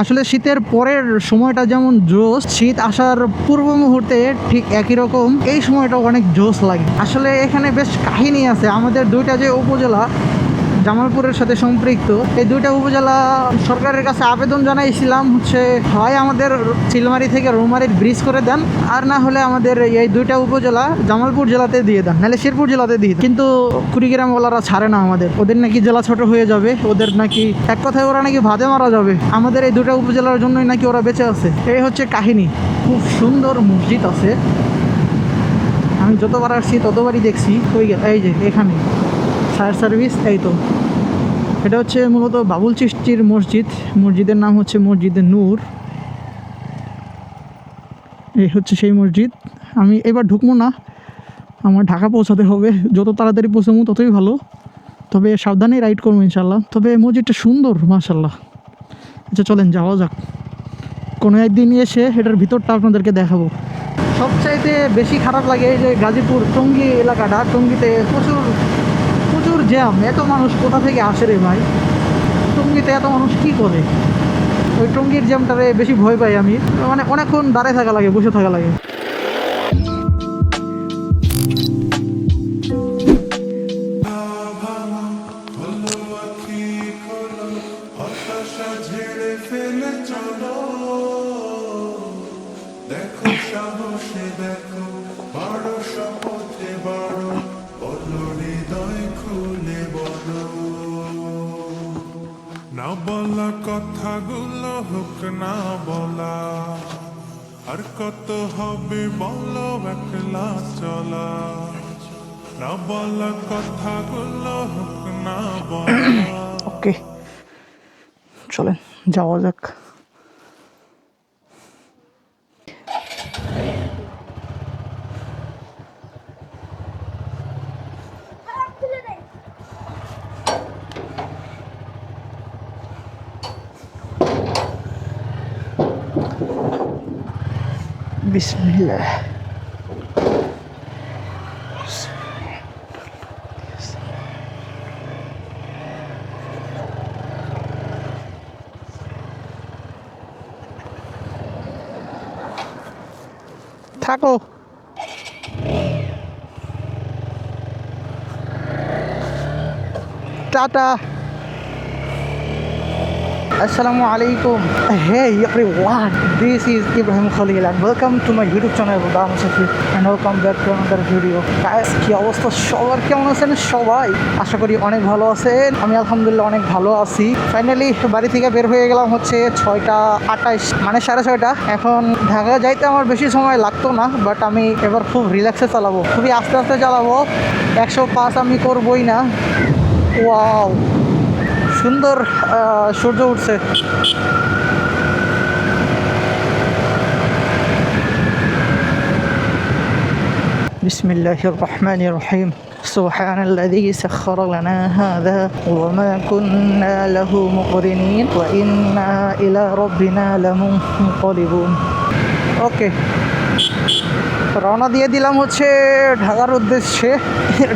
আসলে শীতের পরের সময়টা যেমন জোশ, শীত আসার পূর্ব মুহূর্তে ঠিক একই রকম। এই সময়টা অনেক জোশ লাগে। আসলে এখানে বেশ কাহিনী আছে। আমাদের দুইটা যে উপজেলা জামালপুরের সাথে সম্পৃক্ত। এই দুইটা উপজেলা সরকারের কাছে আবেদন জানাইছিলাম, হচ্ছে হয় আমাদের চিলমারি থেকে রৌমারির ব্রিজ করে দেন, আর না হলে আমাদের এই দুইটা উপজেলা জামালপুর জেলাতে দিয়ে দেন, নাহলে শেরপুর জেলাতে দিয়ে দেন। কিন্তু কুড়িগ্রামওয়ালারা ছাড়ে না আমাদের। ওদের নাকি জেলা ছোট হয়ে যাবে, ওদের নাকি এক কথায় ওরা নাকি ভাদে মারা যাবে। আমাদের এই দুটা উপজেলার জন্যই নাকি ওরা বেঁচে আছে। এই হচ্ছে কাহিনী। খুব সুন্দর মসজিদ আছে। আমি যতবার আসছি, ততবারই দেখছি। ওই এই যে, এখানে। ফায়ার সার্ভিস, এই তো। এটা হচ্ছে মূলত বাবুল চিস্তির মসজিদ। মসজিদের নাম হচ্ছে মসজিদে নূর। এই হচ্ছে সেই মসজিদ। আমি এবার ঢুকবো না। আমার ঢাকা পৌঁছাতে হবে। যত তাড়াতাড়ি পৌঁছাবো, ততই ভালো। তবে সাবধানে রাইড করব ইনশাল্লাহ তবে মসজিদটা সুন্দর মাশাল্লাহ আচ্ছা চলেন, যাওয়া যাক। কোনো একদিন এসে এটার ভিতরটা আপনাদেরকে দেখাবো। সবচাইতে বেশি খারাপ লাগে এই যে গাজীপুর টঙ্গী এলাকাটা। টঙ্গীতে প্রচুর জ্যাম এত মানুষ কোথা থেকে আসে রে ভাই? টঙ্গিতে এত মানুষ কি করে? ওই টঙ্গির জ্যামটারে বেশি ভয় পাই আমি। মানে অনেকক্ষণ দাঁড়ায় থাকা লাগে, বসে থাকা লাগে। বলা কথাগুলো হোক না বলা। আর কত হবে বলো একলা চলা। না বলা কথাগুলো হোক না বলা। ওকে চলেন, যাওয়া যাক। বিসমিল্লাহ থাকো tata Assalamu alaikum. Hey everyone, this is Ibrahim Khalil and welcome to my YouTube channel Buddha Musafi. And welcome back to another video. Guys, কি অবস্থা? সবার কেমন আছেন? সবাই? আশা করি অনেক ভালো আছেন। আমি আলহামদুলিল্লাহ অনেক ভালো আছি। ফাইনালি বাড়ি থেকে বের হয়ে গেলাম হচ্ছে ছয়টা আঠাইশ মানে সাড়ে ছয়টা। এখন ঢাকা যাইতে আমার বেশি সময় লাগতো না বাট আমি এবার খুব রিল্যাক্সে চালাবো। খুবই আস্তে আস্তে চালাবো। একশো পাঁচ আমি করবই না। ওয়াও সুন্দর আহ, সূর্য উঠছে بسم الله الرحمن الرحيم سبحان الذي سخر لنا هذا وما كنا له مقرنين وإنا إلى ربنا لمنقلبون ওকে রওনা দিয়ে দিলাম হচ্ছে ঢাকার উদ্দেশ্যে।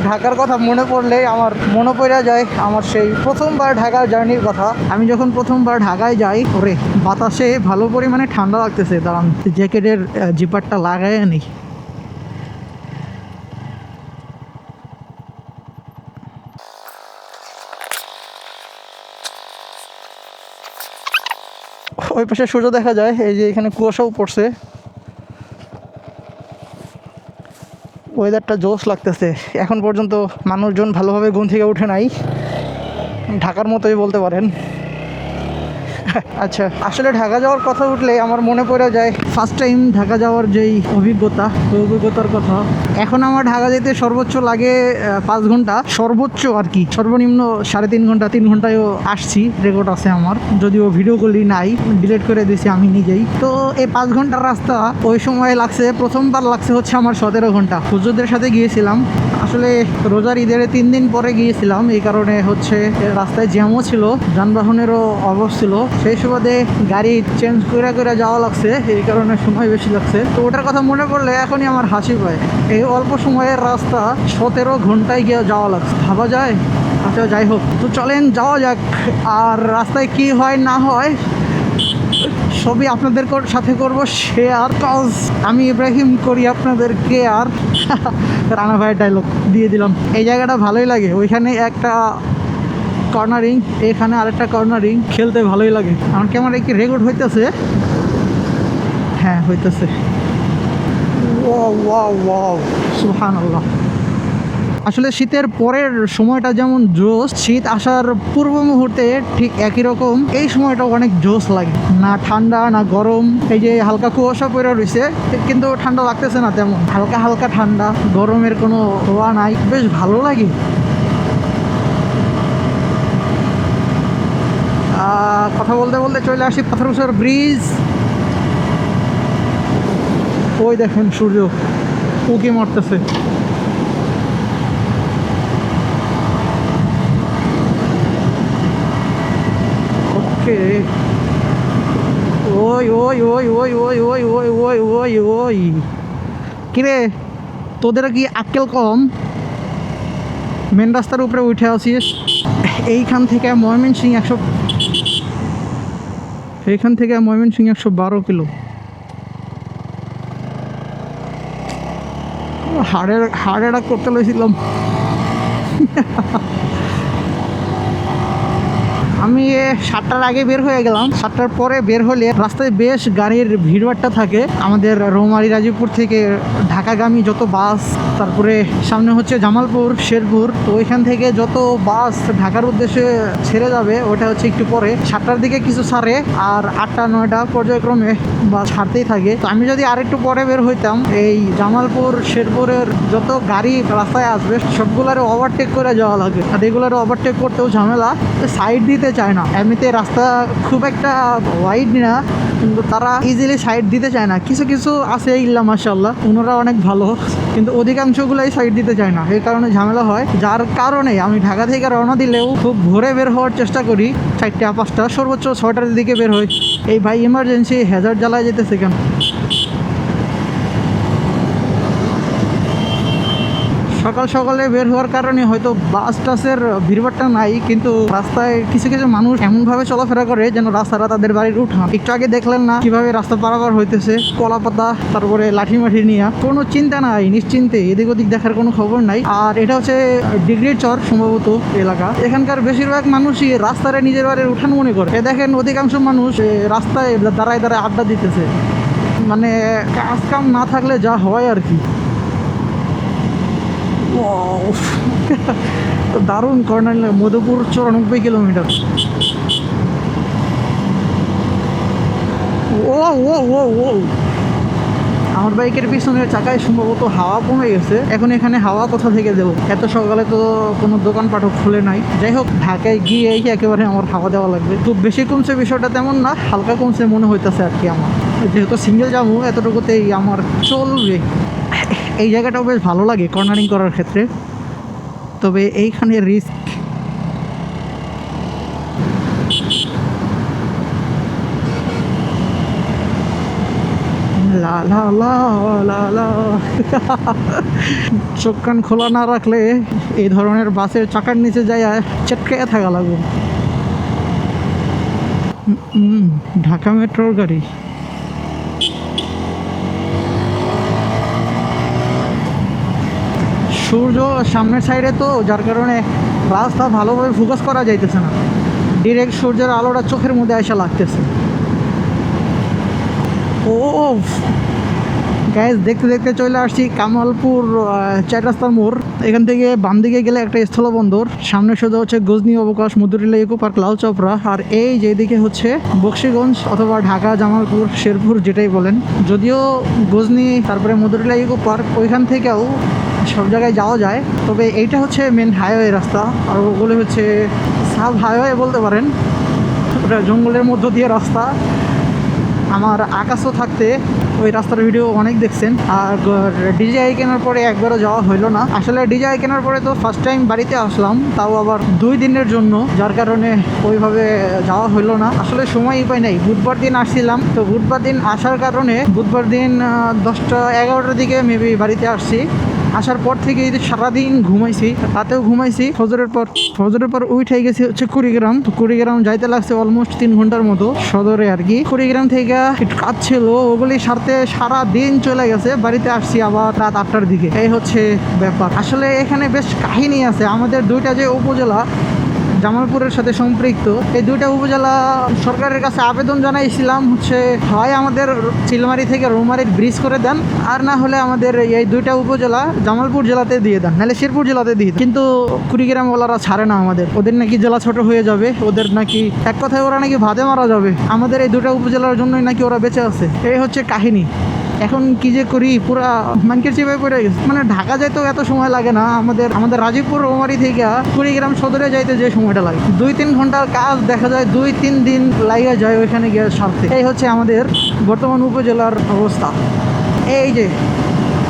ঢাকার কথা মনে পড়লে আমার মনে পড়ে যায় আমার সেই প্রথমবার ঢাকার জার্নির কথা। আমি যখন প্রথমবার ঢাকায় যাই, ওরে, বাতাসে ভালো পরিমাণে ঠান্ডা লাগতেছে দাঁড়ান জ্যাকেটের জিপারটা লাগায় নেই ওই পাশে সূর্য দেখা যায়, এই যে এখানে কুয়াশাও পড়ছে। ওয়েদারটা জোশ লাগতেছে। এখন পর্যন্ত মানুষজন ভালোভাবে ঘুম থেকে উঠে নাই। ঢাকার মতোই বলতে পারেন। আচ্ছা আসলে ঢাকা যাওয়ার কথা উঠলে আমার মনে পড়ে যায় ফার্স্ট টাইম ঢাকা যাওয়ার যেই অভিজ্ঞতা ওই অভিজ্ঞতার কথা। এখন আমার ঢাকা যেতে সর্বোচ্চ লাগে পাঁচ ঘণ্টা। সর্বোচ্চ আর কি, সর্বনিম্ন সাড়ে তিন ঘণ্টা, তিন ঘন্টায়ও আসছি রেকর্ড আছে আমার। যদিও ভিডিও কলি নাই ডিলেট করে দিয়েছি আমি নিজেই। তো এই পাঁচ ঘণ্টার রাস্তা ওই সময় লাগছে, প্রথমবার লাগছে হচ্ছে আমার সতেরো ঘণ্টা। হুজুরদের সাথে গিয়েছিলাম আসলে রোজার ঈদের তিন দিন পরে গিয়েছিলাম, এই কারণে হচ্ছে রাস্তায় জ্যামও ছিল, যানবাহনেরও অভাব ছিল। সেই সুবাদে গাড়ি চেঞ্জ করে করে যাওয়া লাগছে, এই কারণে সময় বেশি লাগছে। তো ওটার কথা মনে পড়লে এখনই আমার হাসি পায়। এই অল্প সময়ের রাস্তা সতেরো ঘন্টায় গিয়ে যাওয়া লাগছে। ভাবা যায়? আচ্ছা যাই হোক। তো চলেন, যাওয়া যাক। আর রাস্তায় কি হয়, না হয় সবই আপনাদের সাথে করব শেয়ার কজ আমি ইব্রাহিম করি আপনাদের কেয়ার রানা ভাইয়ের ডায়লগ দিয়ে দিলাম। এই জায়গাটা ভালোই লাগে। ওইখানে একটা কর্নারিং এখানে আরেকটা কর্নারিং খেলতে ভালোই লাগে। আমার ক্যামেরা কি রেকর্ড হইতেছে? হ্যাঁ হইতেছে। ওয়াও ওয়াও ওয়াও সুবহানাল্লাহ। আসলে শীতের পরের সময়টা যেমন জোস শীত আসার পূর্ব মুহূর্তে ঠিক একই রকম। এই সময়টা অনেক জোস লাগে। না ঠান্ডা, না গরম, এই যে হালকা কুয়াশা পড়ে রয়েছে, কিন্তু ঠান্ডা লাগতেছে না তেমন। হালকা হালকা ঠান্ডা, গরমের কোনো হওয়া নাই। বেশ ভালো লাগে। কথা বলতে বলতে চলে আসি পাথরসর ব্রিজ। ওই দেখেন সূর্য। উকি মারতেছে। ওকে ওই ওই ওই ওই ওই ওই ওই ওই ওই ওই। কিরে, তোদের কি আক্কেল কম? মেন রাস্তার উপরে উঠে আসিস? এইখান থেকে ময়মনসিং একশো এইখান থেকে ময়মনসিং একশো বারো কিলো। হাড়ের, হাড়েরা করতে লইছিলাম। আমি সাতটার আগে বের হয়ে গেলাম। সাতটার পরে বের হলে রাস্তায় বেশ গাড়ির ভিড়ভাট্টা থাকে। আমাদের রৌমারি রাজীবপুর থেকে ঢাকাগামী যত বাস, তারপরে সামনে হচ্ছে জামালপুর, শেরপুর। তো ওইখান থেকে যত বাস ঢাকার উদ্দেশ্যে ছেড়ে যাবে, ওটা হচ্ছে একটু পরে। সাতটার দিকে কিছু ছাড়ে আর আটটা, নয়টা পর্যায়ক্রমে বাস ছাড়তেই থাকে। তো আমি যদি আরেকটু পরে বের হইতাম, এই জামালপুর, শেরপুরের যত গাড়ি রাস্তায় আসবে, সবগুলারে ওভারটেক করে যাওয়া লাগে। আর এগুলারে ওভারটেক করতেও ঝামেলা। সাইড দিতে চায় না। এমনিতে রাস্তা খুব একটা ওয়াইড না, কিন্তু তারা ইজিলি সাইড দিতে চায় না। কিছু কিছু আছে ইল্লা মাসাল্লাহ ওনারা অনেক ভালো, কিন্তু অধিকাংশগুলাই সাইড দিতে চায় না। এই কারণে ঝামেলা হয়। যার কারণে আমি ঢাকা থেকে রওনা দিলেও খুব ভোরে বের হওয়ার চেষ্টা করি। চারটা, পাঁচটা, সর্বোচ্চ ছয়টার দিকে বের হই। এই ভাই ইমার্জেন্সি হ্যাজার্ড জ্বালায় যেতেছে কেন? সকাল সকালে বের হওয়ার কারণে হয়তো বাস টাসের ভিড়ভাট্টা নাই, কিন্তু রাস্তায় কিছু কিছু মানুষ এমনভাবে চলাফেরা করে যেন রাস্তাটা তাদের বাড়ির উঠা একটু আগে দেখলেন না কীভাবে রাস্তা পারাপার হইতেছে? কলা পাতা, তারপরে লাঠি মাঠি নিয়ে। কোনো চিন্তা নাই, নিশ্চিন্তে। এদিক ওদিক দেখার কোনো খবর নাই। আর এটা হচ্ছে ডিগ্রির চর সম্ভবত এলাকা। এখানকার বেশিরভাগ মানুষই রাস্তারে নিজের বাড়ির উঠান মনে করে। দেখেন অধিকাংশ মানুষ রাস্তায় দাঁড়ায় দাঁড়ায় আড্ডা দিতেছে। মানে কাজ কাম না থাকলে যা হয় আর কি. দারুণ কর্নার মধুপুর চৌরানব্বই কিলোমিটার। ও ও ও ও আমার বাইকের পিছনের চাকায় সম্ভবত হাওয়া কমে গেছে। এখন এখানে হাওয়া কোথা থেকে দেবো? এত সকালে তো কোনো দোকানপাটও খুলে নাই। যাই হোক, ঢাকায় গিয়ে একেবারে আমার হাওয়া দেওয়া লাগবে। খুব বেশি কমছে বিষয়টা তেমন না, হালকা কমছে মনে হইতেছে আর কি আমার। যেহেতু সিঙ্গেল যাব, এতটুকুতেই আমার চলবে। এই জায়গাটাও বেশ ভালো লাগে কর্নারিং করার ক্ষেত্রে। তবে এইখানে রিস্ক লা লা লা লা চোখ কান খোলা না রাখলে এই ধরনের বাসের চাকার নিচে যায় চেটকে থাকা লাগবে। ঢাকা মেট্রোর গাড়ি। সূর্য সামনের সাইডে তো, যার কারণে রাস্তা ভালোভাবে ফোকাস করা যাইতেছে না। ডিরেক্ট সূর্যের আলোটা চোখের মধ্যে এসে লাগতেছে। ও গ্যাস দেখতে দেখতে চলে আসছি কামালপুর চার রাস্তার মোড়। এখান থেকে বাম দিকে গেলে একটা স্থলবন্দর। সামনে সোজা হচ্ছে গজনি অবকাশ মধুরিলা ইকো পার্ক, লাল চপড়া আর এই যেদিকে হচ্ছে বক্সিগঞ্জ অথবা ঢাকা, জামালপুর, শেরপুর যেটাই বলেন, যদিও গজনি, তারপরে মধুরিলা ইকো পার্ক, ওইখান থেকেও সব জায়গায় যাওয়া যায়। তবে এইটা হচ্ছে মেন হাইওয়ে রাস্তা আর ওগুলো হচ্ছে সাব হাইওয়ে বলতে পারেন। ওটা জঙ্গলের মধ্য দিয়ে রাস্তা। আমার আকাশও থাকতে ওই রাস্তার ভিডিও অনেক দেখছেন। আর ডিজিআই কেনার পরে একবারও যাওয়া হইল না। আসলে ডিজিআই কেনার পরে তো ফার্স্ট টাইম বাড়িতে আসলাম। তাও আবার দুই দিনের জন্য, যার কারণে ওইভাবে যাওয়া হইল না। আসলে সময়ই পাই নাই। বুধবার দিন আসছিলাম। তো বুধবার দিন আসার কারণে বুধবার দিন দশটা এগারোটার দিকে মেবি বাড়িতে আসছি। আসার পর থেকে এই যে সারাদিন ঘুমাইছি, রাতেও ঘুমাইছি, ফজরের পর ফজরের পর উঠে গেছি হচ্ছে কুড়িগ্রাম। কুড়িগ্রাম যাইতে লাগছে অলমোস্ট তিন ঘণ্টার মতো সদরে আর কি। কুড়িগ্রাম থেকে কাজ ছিল ওগুলি সারতে সারাদিন চলে গেছে। বাড়িতে আসছি আবার রাত আটটার দিকে। এই হচ্ছে ব্যাপার। আসলে এখানে বেশ কাহিনী আছে। আমাদের দুইটা যে উপজেলা জামালপুরের সাথে সম্পৃক্ত। এই দুইটা উপজেলা সরকারের কাছে আবেদন জানাইছিলাম, হচ্ছে হয় আমাদের চিলমারি থেকে রৌমারির ব্রিজ করে দেন, আর না হলে আমাদের এই দুইটা উপজেলা জামালপুর জেলাতে দিয়ে দেন, নাহলে শেরপুর জেলাতে দিয়ে দেন। কিন্তু কুড়িগ্রামওয়ালারা ছাড়ে না আমাদের। ওদের নাকি জেলা ছোট হয়ে যাবে, ওদের নাকি এক কথায় ওরা নাকি ভাদে মারা যাবে। আমাদের এই দুটা উপজেলার জন্যই নাকি ওরা বেঁচে আছে। এই হচ্ছে কাহিনী। এখন কি যে করি, পুরা মানকের চিপে পড়ে গেছে। মানে ঢাকা যাইতেও এত সময় লাগে না, আমাদের আমাদের রাজীবপুর রোমারি থেকে কুড়িগ্রাম সদরে যাইতে যে সময়টা লাগে। দুই তিন ঘণ্টার কাজ দেখা যায়, দুই তিন দিন লাগে যায় ওইখানে গিয়ে সারতে। এই হচ্ছে আমাদের বর্তমান উপজেলার অবস্থা। এই যে,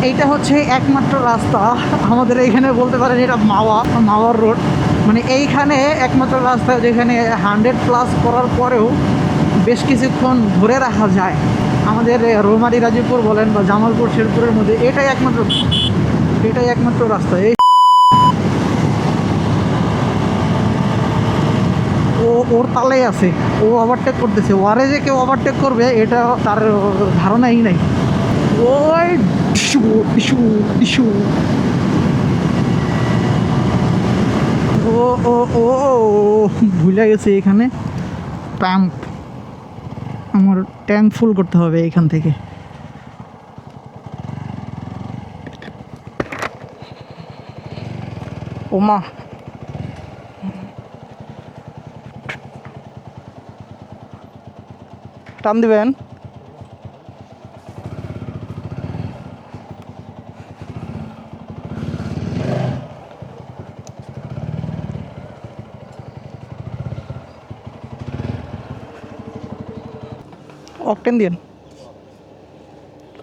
এইটা হচ্ছে একমাত্র রাস্তা। আমাদের এইখানে বলতে পারেন এটা মাওয়া, মাওয়ার রোড। মানে এইখানে একমাত্র রাস্তা যেখানে হান্ড্রেড প্লাস করার পরেও বেশ কিছুক্ষণ ধরে রাখা যায়। আমাদের রোমারি রাজীবপুর বলেন বা জামালপুর, শেরপুরের মধ্যে এটাই একমাত্র এটাই একমাত্র রাস্তা। এই ও, ওর তালেই আছে। ও ওভারটেক করতেছে। ওয়ারে যে কেউ ওভারটেক করবে, এটা তার ধারণাই নাই। ওই, টিসু টিসু টিসু। ও ও ও ভুলে গেছে এখানে। পাম্প আমার ট্যাঙ্ক ফুল করতে হবে এখান থেকে। ওমা। টান দিবেন? অকটেন দিন।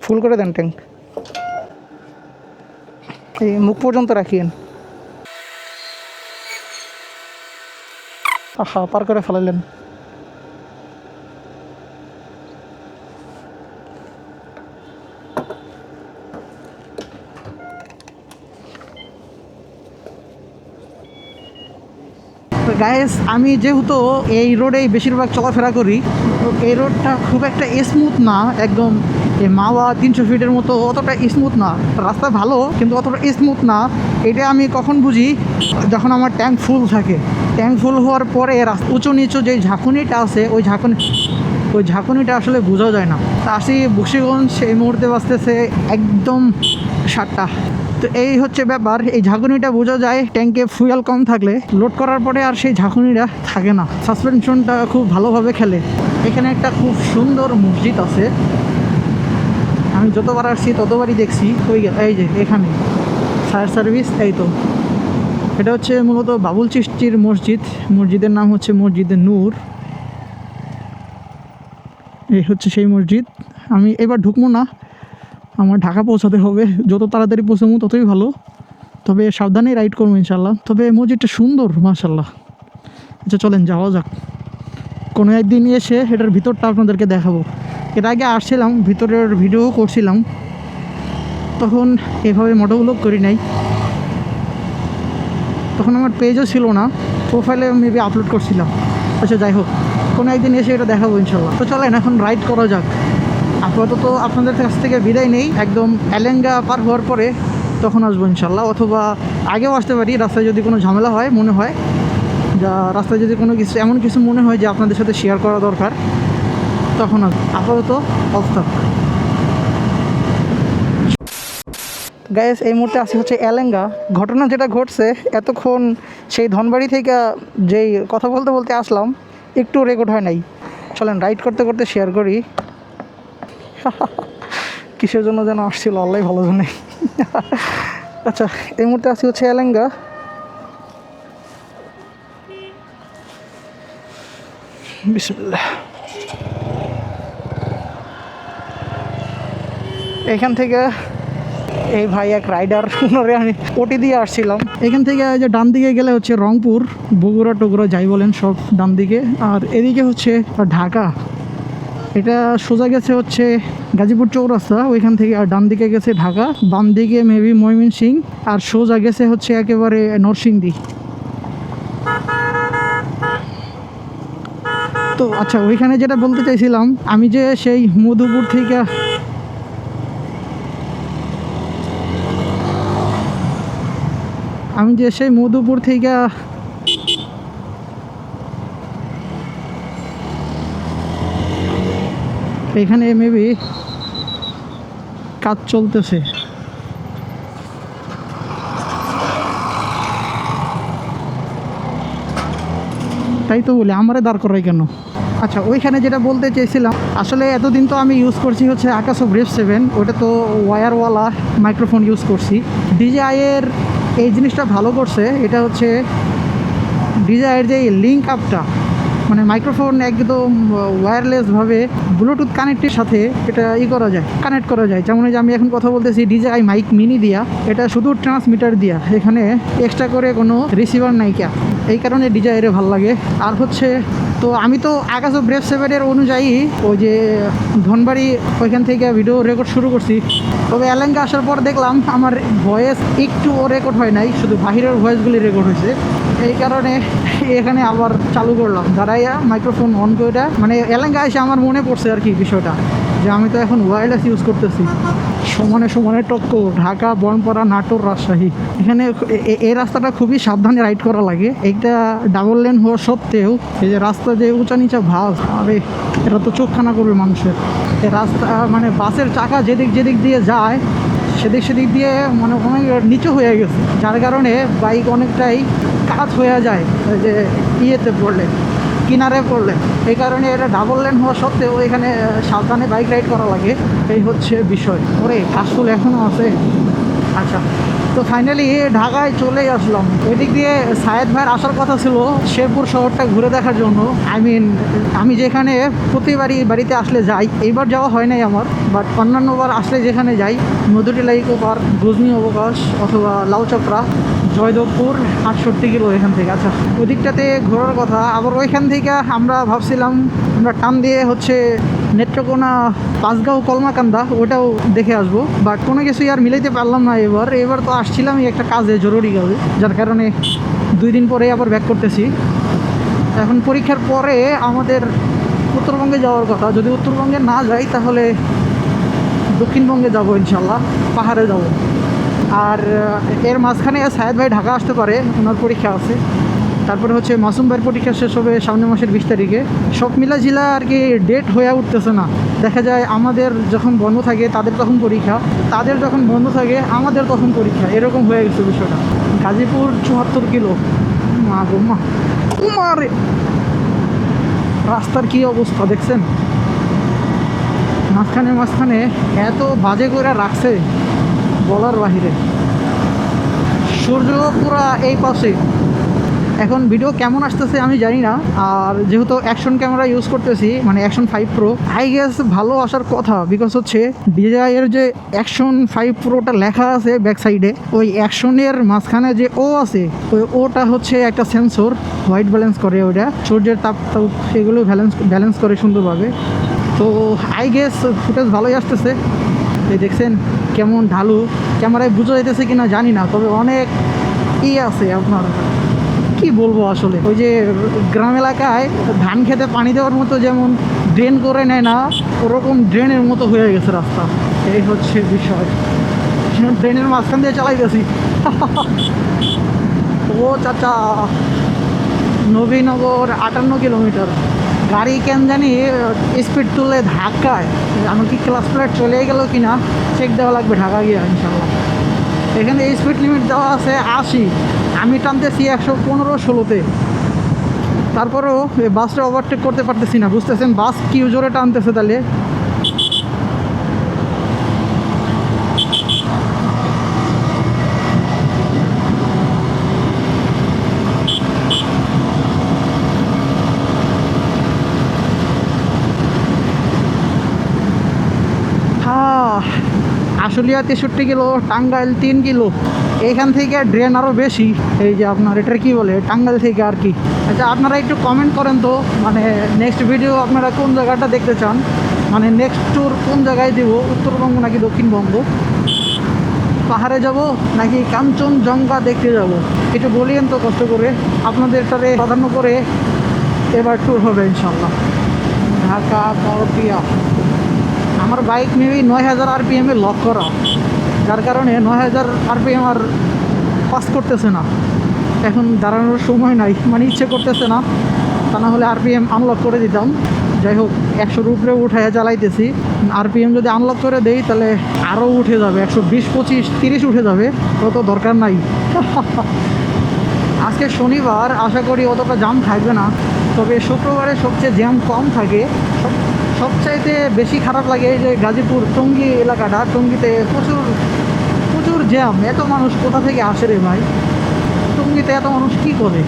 ফুল করে দেন ট্যাঙ্ক। এই মুখ পর্যন্ত রাখিয়েন। আহা পার করে ফেলাইলেন গায়েস আমি যেহেতু এই রোডেই বেশিরভাগ চলাফেরা করি তো এই রোডটা খুব একটা স্মুথ না, একদম এই মাওয়া তিনশো ফিটের মতো অতটা স্মুথ না। রাস্তা ভালো, কিন্তু অতটা স্মুথ না। এটা আমি কখন বুঝি? যখন আমার ট্যাঙ্ক ফুল থাকে। ট্যাঙ্ক ফুল হওয়ার পরে উঁচু নিচু যে ঝাঁকুনিটা আছে, ওই ঝাঁকুনি, ওই ঝাঁকুনিটা আসলে বোঝা যায় না। তা আসি বক্সিগঞ্জ, এই মুহূর্তে বাঁচতেছে একদম সাতটা। তো এই হচ্ছে ব্যাপার, এই ঝাঁকুনিটা বোঝা যায় ট্যাঙ্কে ফুয়েল কম থাকলে, লোড করার পরে আর সেই ঝাঁকুনিটা থাকে না। সাসপেনশনটা খুব ভালোভাবে খেলে। এখানে একটা খুব সুন্দর মসজিদ আছে। আমি যতবার আসছি, ততবারই দেখছি। ওই এই যে, এখানে। ফায়ার সার্ভিস এই তো। এটা হচ্ছে মূলত বাবুল চিষ্টির মসজিদ। মসজিদের নাম হচ্ছে মসজিদে নূর। এই হচ্ছে সেই মসজিদ। আমি এবার ঢুকবো না। আমার ঢাকা পৌঁছাতে হবে। যত তাড়াতাড়ি পৌঁছাবো ততই ভালো। তবে সাবধানে রাইড করব ইনশাল্লাহ তবে মসজিদটা সুন্দর মাশাল্লাহ আচ্ছা চলেন, যাওয়া যাক। কোনো একদিন এসে এটার ভিতরটা আপনাদেরকে দেখাবো। এর আগে আসছিলাম, ভিতরের ভিডিও করছিলাম। তখন এভাবে মোটোগুলো করি নাই। তখন আমার পেজও ছিল না। প্রোফাইলে মেবি আপলোড করছিলাম। আচ্ছা যাই হোক। কোনো একদিন এসে এটা দেখাবো ইনশাল্লাহ তো চলেন, এখন রাইড করা যাক। আপাতত আপনাদের কাছ থেকে বিদায় নেই। একদম এলেঙ্গা পার হওয়ার পরে তখন আসব ইনশাল্লাহ অথবা আগেও আসতে পারি, রাস্তায় যদি কোনো ঝামেলা হয়, মনে হয়। যা রাস্তায় যদি কোনো কিছু, এমন কিছু মনে হয় যে আপনাদের সাথে শেয়ার করা দরকার, তখন আপাতত থাক। গ্যাস এই মুহূর্তে আসি হচ্ছে এলেঙ্গা। ঘটনা যেটা ঘটছে, এতক্ষণ সেই ধনবাড়ি থেকে যেই কথা বলতে বলতে আসলাম, একটু রেকর্ড হয় নাই। চলেন রাইড করতে করতে শেয়ার করি। কিসের জন্য যেন আসছিল? আল্লাহ ভালো জানে। আচ্ছা এই মুহূর্তে আসি হচ্ছে এলেঙ্গা। এখান থেকে এই ভাই এক রাইডার, ওনারে আমি ওটি দিয়ে আসছিলাম। এখান থেকে যে ডান দিকে গেলে হচ্ছে রংপুর, বগুড়া, টুগুড়া যাই বলেন সব ডান দিকে। আর এদিকে হচ্ছে ঢাকা। এটা সোজা গেছে হচ্ছে গাজীপুর চৌরাস্তা, ওইখান থেকে আর ডান দিকে গেছে ঢাকা, বাম দিকে মেবি ময়মনসিং আর সোজা গেছে হচ্ছে একেবারে নরসিংদী। তো আচ্ছা ওইখানে যেটা বলতে চাইছিলাম, আমি যে সেই মধুপুর থেকে আমি যে সেই মধুপুর থেকে এখানে মেবি কাজ চলতেছে। তাই তো বলি, আমারে দাঁড় করাই কেন? আচ্ছা ওইখানে যেটা বলতে চেয়েছিলাম, আসলে এতদিন তো আমি ইউজ করছি হচ্ছে আকাশো ব্রেভ সেভেন ওটা তো ওয়্যারওয়ালা মাইক্রোফোন ইউজ করছি। ডিজিআইয়ের এই জিনিসটা ভালো করছে, এটা হচ্ছে ডিজাইয়ের যে লিঙ্ক আপটা মানে মাইক্রোফোন একদম ওয়্যারলেসভাবে ব্লুটুথ কানেক্টের সাথে এটা ই করা যায় কানেক্ট করা যায়। যেমন যে আমি এখন কথা বলতেছি ডিজাই মাইক মিনি দিয়া, এটা শুধু ট্রান্সমিটার দিয়া। এখানে এক্সট্রা করে কোনো রিসিভার নাইকা এই কারণে ডিজাইরে ভালো লাগে। আর হচ্ছে, তো আমি তো আকাশ ব্রেভ সেভেনের অনুযায়ী ওই যে ধনবাড়ি ওইখান থেকে ভিডিও রেকর্ড শুরু করছি। তবে এলেঙ্গা আসার পর দেখলাম, আমার ভয়েস একটুও রেকর্ড হয় নাই, শুধু বাহিরের ভয়েসগুলি রেকর্ড হয়েছে। এই কারণে এখানে আবার চালু করলাম। দাঁড়াইয়া মাইক্রোফোন অন করে মানে এলেঙ্গা এসে আমার মনে পড়ছে আর কি বিষয়টা, যে আমি তো এখন ওয়্যারলেস ইউজ করতেছি। সমানে সমানে টক্কর ঢাকা, বনপাড়া, নাটোর, রাজশাহী। এখানে এই রাস্তাটা খুবই সাবধানে রাইড করা লাগে। এইটা ডাবল লেন হওয়া সত্ত্বেও, এই যে রাস্তা যে উঁচা নিচা ভাস আরে, এটা তো চোখখানা করবে মানুষের। রাস্তা মানে বাসের চাকা যেদিক যেদিক দিয়ে যায় সেদিক সেদিক দিয়ে মনে অনেক নিচু হয়ে গেছে। যার কারণে বাইক অনেকটাই কাজ হয়ে যায় যে ইয়েতে পড়লে, কিনারে পড়লে। এই কারণে এটা ডাবল লেন হওয়া সত্ত্বেও এখানে সাবধানে বাইক রাইড করা লাগে। এই হচ্ছে বিষয়। ওরে কাশফুল এখনও আছে? আচ্ছা। তো ফাইনালি ঢাকায় চলেই আসলাম। এদিক দিয়ে সায়েদ ভাইয়ের আসার কথা ছিল শেরপুর শহরটা ঘুরে দেখার জন্য। আই মিন আমি যেখানে প্রতিবারই বাড়িতে আসলে যাই, এইবার যাওয়া হয় নাই আমার বাট অন্যান্যবার আসলে যেখানে যাই মধুটিলা ইকো পার্ক গজনি অবকাশ অথবা লাউচকরা জয়দেবপুর, আটষট্টি কিলো এখান থেকে আচ্ছা। ওদিকটাতে ঘোরার কথা, আবার ওইখান থেকে আমরা ভাবছিলাম, আমরা টান দিয়ে হচ্ছে নেত্রকোনা পাঁচগাঁও কলমাকান্দা, ওটাও দেখে আসব। বাট কোনো কিছুই আর মিলাইতে পারলাম না এবার। এবার তো আসছিলামই একটা কাজে, জরুরি কাজে, যার কারণে দুই দিন পরে আবার ব্যাক করতেছি। এখন পরীক্ষার পরে আমাদের উত্তরবঙ্গে যাওয়ার কথা। যদি উত্তরবঙ্গে না যাই, তাহলে দক্ষিণবঙ্গে যাব ইনশাল্লাহ, পাহাড়ে যাব। আর এর মাঝখানে সায়েদ ভাই ঢাকা আসতে পারে, ওনার পরীক্ষা আছে। তারপরে হচ্ছে মাসুম ভাইয়ের পরীক্ষা শেষ হবে সামনের মাসের বিশ তারিখে। সব মিলা জিলা আর কি ডেট হয়ে উঠতেছে না। দেখা যায় আমাদের যখন বন্ধ থাকে, তাদের তখন পরীক্ষা। তাদের যখন বন্ধ থাকে, আমাদের তখন পরীক্ষা। এরকম হয়ে গেছে বিষয়টা। গাজীপুর চুয়াত্তর কিলো। মা গো মা। উমারে রাস্তার কি অবস্থা দেখছেন? মাঝখানে মাঝখানে এত বাজে করে রাখছে বলার বাহিরে। সূর্য পুরা এই পাশে। এখন ভিডিও কেমন আসতেছে আমি জানি না। আর যেহেতু অ্যাকশন ক্যামেরা ইউজ করতেছি মানে action five pro I guess ভালো আসার কথা বিকজ হচ্ছে ডিজাই এর যে অ্যাকশন ফাইভ প্রোটা লেখা আছে ব্যাক সাইডে ওই অ্যাকশনের মাঝখানে যে ও আছে, ওই ওটা হচ্ছে একটা সেন্সর হোয়াইট ব্যালেন্স করে ওটা সূর্যের তাপ তাপ এগুলো ব্যালেন্স ব্যালেন্স করে সুন্দরভাবে। তো আই গেস ফুটেজ ভালোই আসতেছে। এই দেখছেন কেমন ঢালু। ক্যামেরায় বোঝা যাইতেছে কিনা জানি না, তবে অনেক ই আছে আপনার। কি বলব আসলে? ওই যে গ্রাম এলাকায় ধান খেতে পানি দেওয়ার মতো যেমন ড্রেন করে নেয় না, ওরকম ড্রেনের মতো হয়ে গেছে রাস্তা। এই হচ্ছে বিষয়। ড্রেনের মাঝখান দিয়ে চালাই গেছি। ও চাচা, নবীনগর আটান্ন কিলোমিটার। গাড়ি কেন জানি স্পিড তুলে ধাক্কায়। আমি কি ক্লাস প্লেট চলে গেল কি না চেক দেওয়া লাগবে ঢাকা গিয়ে ইনশাল্লাহ এখানে স্পিড লিমিট দেওয়া আছে আশি। আমি টানতেছি একশো পনেরো ষোলোতে। তারপরেও বাসটা ওভারটেক করতে পারতেছি না, বুঝতেছেন? বাস কি জোরে টানতেছে তাহলে হ্যাঁ আশুলিয়া তেষট্টি কিলো, টাঙ্গাইল তিন কিলো। এইখান থেকে ড্রেন আরও বেশি। এই যে আপনার এটা কি বলে? টাঙ্গাইল থেকে আর কি। আচ্ছা আপনারা একটু কমেন্ট করেন তো মানে নেক্সট ভিডিও আপনারা কোন জায়গাটা দেখতে চান? মানে নেক্সট ট্যুর কোন জায়গায় দিব? উত্তরবঙ্গ নাকি দক্ষিণবঙ্গ? পাহাড়ে যাব নাকি কাঞ্চনজঙ্ঘা দেখতে যাব? একটু বলিয়েন তো কষ্ট করে। আপনাদেরটারে প্রাধান্য করে এবার ট্যুর হবে ইনশাল্লাহ ঢাকা করপিয়া আমার বাইক মেবি নয় হাজার আরপিএমে লক করা। যার কারণে নয় হাজার আরপিএম আর পাস করতেছে না। এখন দাঁড়ানোর সময় নাই মানে ইচ্ছে করতেছে না। তা না হলে আরপিএম আনলক করে দিতাম। যাই হোক, একশোর উপরে উঠায় চালাইতেছি আরপিএম যদি আনলক করে দেই, তাহলে আরও উঠে যাবে। একশো বিশ, পঁচিশ, তিরিশ উঠে যাবে। তত দরকার নাই। আজকে শনিবার, আশা করি অতটা জাম থাকবে না। তবে শুক্রবারে সবচেয়ে জ্যাম কম থাকে। সবচাইতে বেশি খারাপ লাগে এই যে গাজীপুর টঙ্গী এলাকাটা, টঙ্গীতে প্রচুর প্রচুর জ্যাম। এত মানুষ কোথা থেকে আসে রে ভাই? টঙ্গীতে এত মানুষ কী করে?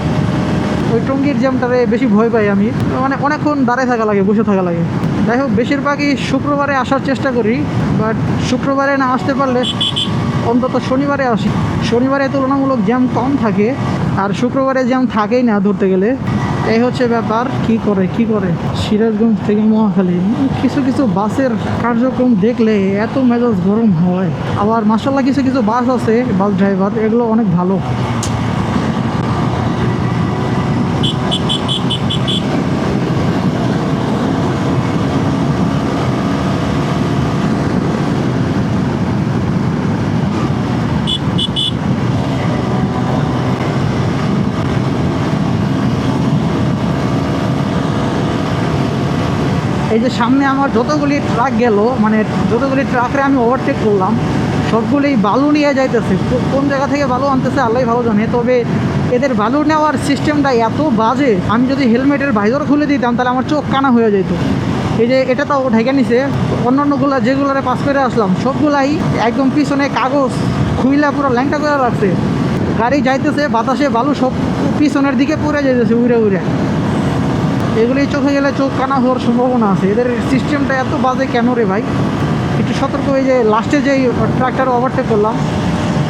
ওই টঙ্গির জ্যামটারে বেশি ভয় পাই আমি। মানে অনেকক্ষণ দাঁড়িয়ে থাকা লাগে, বসে থাকা লাগে। যাই হোক, বেশিরভাগই শুক্রবারে আসার চেষ্টা করি, বাট শুক্রবারে না আসতে পারলে অন্তত শনিবারে আসি। শনিবারে তুলনামূলক জ্যাম কম থাকে, আর শুক্রবারে জ্যাম থাকেই না ধরতে গেলে। এই হচ্ছে ব্যাপার, কি করে কি করে? সিরাজগঞ্জ থেকে মহাখালী। কিছু কিছু বাসের কার্যক্রম দেখলে এত মেজাজ গরম হয়। আবার মাসাল্লাহ কিছু কিছু বাস আছে বাস ড্রাইভার এগুলো অনেক ভালো। এই যে সামনে আমার যতগুলি ট্রাক গেল মানে যতগুলি ট্রাকরে আমি ওভারটেক করলাম, সবগুলি বালু নিয়ে যাইতেছে। কোন জায়গা থেকে বালু আনতেছে, আল্লাহ ভালো জানে তবে এদের বালু নেওয়ার সিস্টেমটা এত বাজে, আমি যদি হেলমেটের ভাইজর খুলে দিতাম, তাহলে আমার চোখ কানা হয়ে যেত এই যে এটা তো ঢেকে নিছে, অন্যান্যগুলো যেগুলোরে পাস করে আসলাম, সবগুলাই একদম পিছনে কাগজ খুইলা পুরো ল্যাংটা করে রাখছে। গাড়ি যাইতেছে, বাতাসে বালু সব পিছনের দিকে পড়ে যাইতেছে উড়ে উড়ে এগুলি চোখে গেলে চোখ কানা হওয়ার সম্ভাবনা আছে। এদের সিস্টেমটা এত বাজে কেন রে ভাই? একটু সতর্ক হয়ে যে লাস্টে যেই ট্রাকটার ওভারটেক করলাম,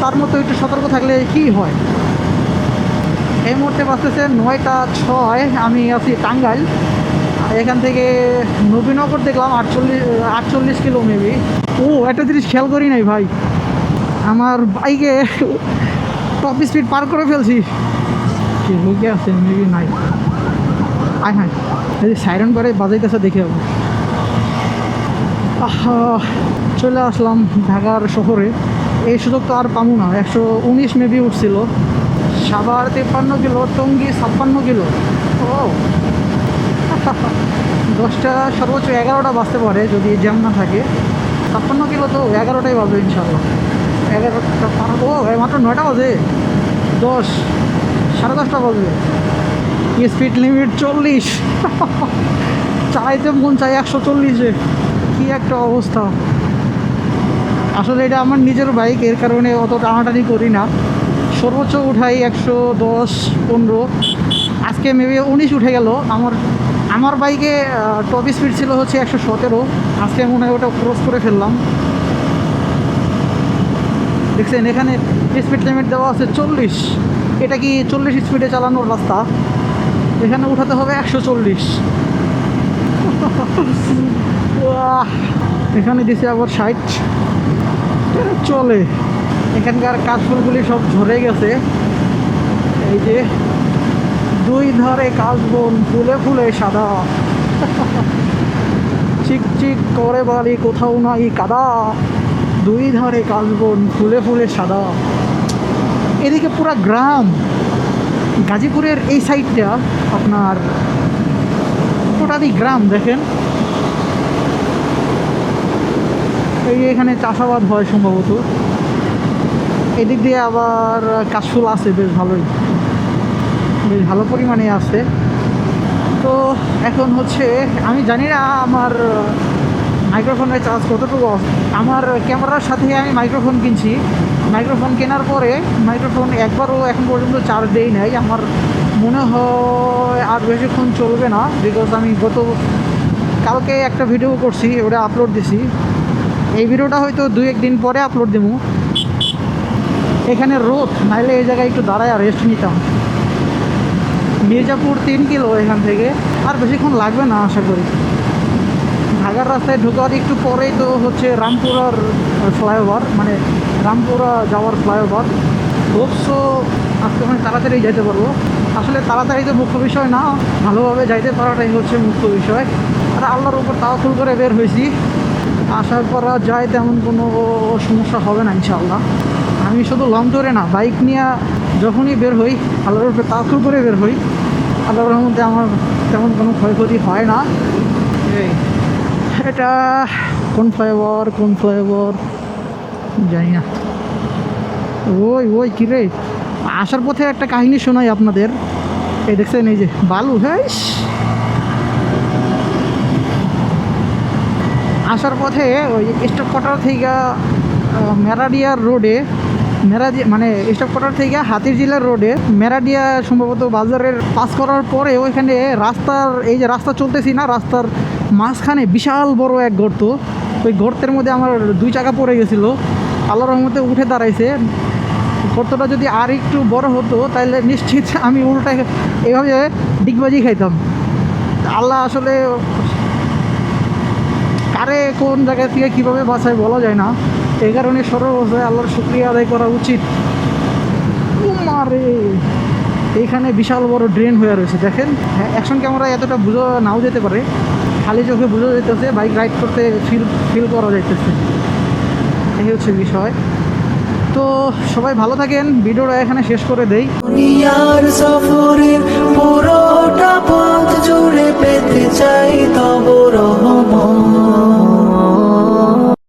তার মতো একটু সতর্ক থাকলে কি হয়? এই মুহূর্তে বাঁচতেছে নয়টা ছয়, আমি আছি টাঙ্গাইল। এখান থেকে নবীনগর দেখলাম, আটচল্লিশ আটচল্লিশ কিলো মেবি ও, একটা জিনিস খেয়াল করি নাই ভাই। আমার বাইকে টপ স্পিড পার করে ফেলছি। কি আছে মেবি নাই। হ্যাঁ। এই যে সাইরন করে বাজাইতেছে, দেখে যাব চলে আসলাম ঢাকার শহরে। এই সুযোগ তো আর পাবো না। একশো উনিশ মেবি উঠছিল। সাভার তেপ্পান্ন কিলো, টঙ্গি ছাপ্পান্ন কিলো। ও দশটা, সর্বোচ্চ এগারোটা বাজতে পারে যদি জ্যাম না থাকে। ছাপ্পান্ন কিলো তো এগারোটাই বাজবে ইনশাল্লাহ এগারোটা ও মাত্র নয়টা বাজে। দশ, সাড়ে দশটা বাজবে। স্পিড লিমিট চল্লিশ। চালাইতে মন চাই একশো চল্লিশে। কী একটা অবস্থা। আসলে এটা আমার নিজের বাইক এর কারণে অত টানাটানি করি না। সর্বোচ্চ উঠাই একশো দশ, পনেরো। আজকে মেবি উনিশ উঠে গেল। আমার আমার বাইকে টপ স্পিড ছিল হচ্ছে একশো সতেরো। আজকে মনে হয় ওটা ক্রস করে ফেললাম। দেখছেন, এখানে স্পিড লিমিট দেওয়া আছে চল্লিশ। এটা কি চল্লিশ স্পিডে চালানোর রাস্তা? এখানে উঠাতে হবে একশো চল্লিশ। এখানে দিছে আবার ষাট। চলে। এখানকার কাশফুলগুলি সব ঝরে গেছে। এই যে দুই ধারে কাশবন ফুলে ফুলে সাদা। চিক চিক করে বাড়ি কোথাও নাই কাদা। দুই ধারে কাশবন ফুলে ফুলে সাদা। এদিকে পুরা গ্রাম। গাজীপুরের এই সাইডটা আপনার টোটালি গ্রাম, দেখেন। এই এখানে চাষাবাদ হয় সম্ভবত। এদিক দিয়ে আবার কাশফুল আছে, বেশ ভালোই। বেশ ভালো পরিমাণে আছে। তো এখন হচ্ছে, আমি জানি না আমার মাইক্রোফোনের চার্জ কতটুকু আমার ক্যামেরার সাথে আমি মাইক্রোফোন কিনছি। মাইক্রোফোন কেনার পরে মাইক্রোফোন একবারও এখন পর্যন্ত চার্জ দেই নাই। আমার মনে হয় আর বেশিক্ষণ চলবে না বিকজ আমি গত কালকে একটা ভিডিও করছি, ওটা আপলোড দিছি। এই ভিডিওটা হয়তো দুই একদিন পরে আপলোড দেবো এখানে রোদ, নাইলে এই জায়গায় একটু দাঁড়ায় আর রেস্ট নিতাম। মির্জাপুর তিন কিলো এখান থেকে, আর বেশিক্ষণ লাগবে না আশা করি। ঢাকার রাস্তায় ঢোকার একটু পরেই তো হচ্ছে রামপুরার ফ্লাইওভার মানে রামপুরা যাওয়ার ফ্লাইওভার। হোপসো আজকে মানে তাড়াতাড়ি যেতে পারব। আসলে তাড়াতাড়ি তো মুখ্য বিষয় না, ভালোভাবে যাইতে পারাটাই হচ্ছে মুখ্য বিষয়। আর আল্লাহর উপর তাওয়াক্কুল করে বের হয়েছি। আসার পর যায় তেমন কোনো সমস্যা হবে না, ইনশাআল্লাহ। আমি শুধু লং ট্যুরে না বাইক নিয়ে যখনই বের হই, আল্লাহর উপরে তাওয়াক্কুল করে বের হই। আল্লাহর রহমতে আমার তেমন কোনো ক্ষয়ক্ষতি হয় না। এটা কোন ফ্লাইওভার কোন ফ্লাইওভার? জানি না ওই ওই কী রে? আসার পথে একটা কাহিনী শোনাই আপনাদের। এই দেখছেন, এই যে বালু হ্যাঁ আসার পথে ওই স্টপ কটার থেকে মেরাডিয়ার রোডে, মেরাদি মানে স্টপ কটার থেকে হাতির জেলার রোডে মেরাডিয়া সম্ভবত বাজারের পাস করার পরে ওইখানে রাস্তার, এই যে রাস্তা চলতেছি না, রাস্তার মাঝখানে বিশাল বড় এক গর্ত। ওই গর্তের মধ্যে আমার দুই চাকা পড়ে গেছিল। আল্লাহর রহমতে উঠে দাঁড়াইছে। গর্তটা যদি আর একটু বড় হতো তাহলে নিশ্চিত আমি উল্টা এভাবে ডিগবাজি খাইতাম। আল্লাহ আসলে কারে কোন জায়গা থেকে কীভাবে বাঁচায় বলা যায় না। এই কারণে সর্ববছর আল্লাহর শুক্রিয়া আদায় করা উচিত। এইখানে বিশাল বড় ড্রেন হয়ে রয়েছে, দেখেন। হ্যাঁ অ্যাকশন ক্যামেরা এতটা বুঝো নাও যেতে পারে। খালি চোখে বোঝা যেতেছে বাইক রাইড করতে ফিল ফিল করা যাইতেছে। এই হচ্ছে বিষয়। তো সবাই ভালো থাকেন, ভিডিওটা এখানে শেষ করে দেই। সফরের পুরোটা পথ জুড়ে পেতে চাই তব রহমান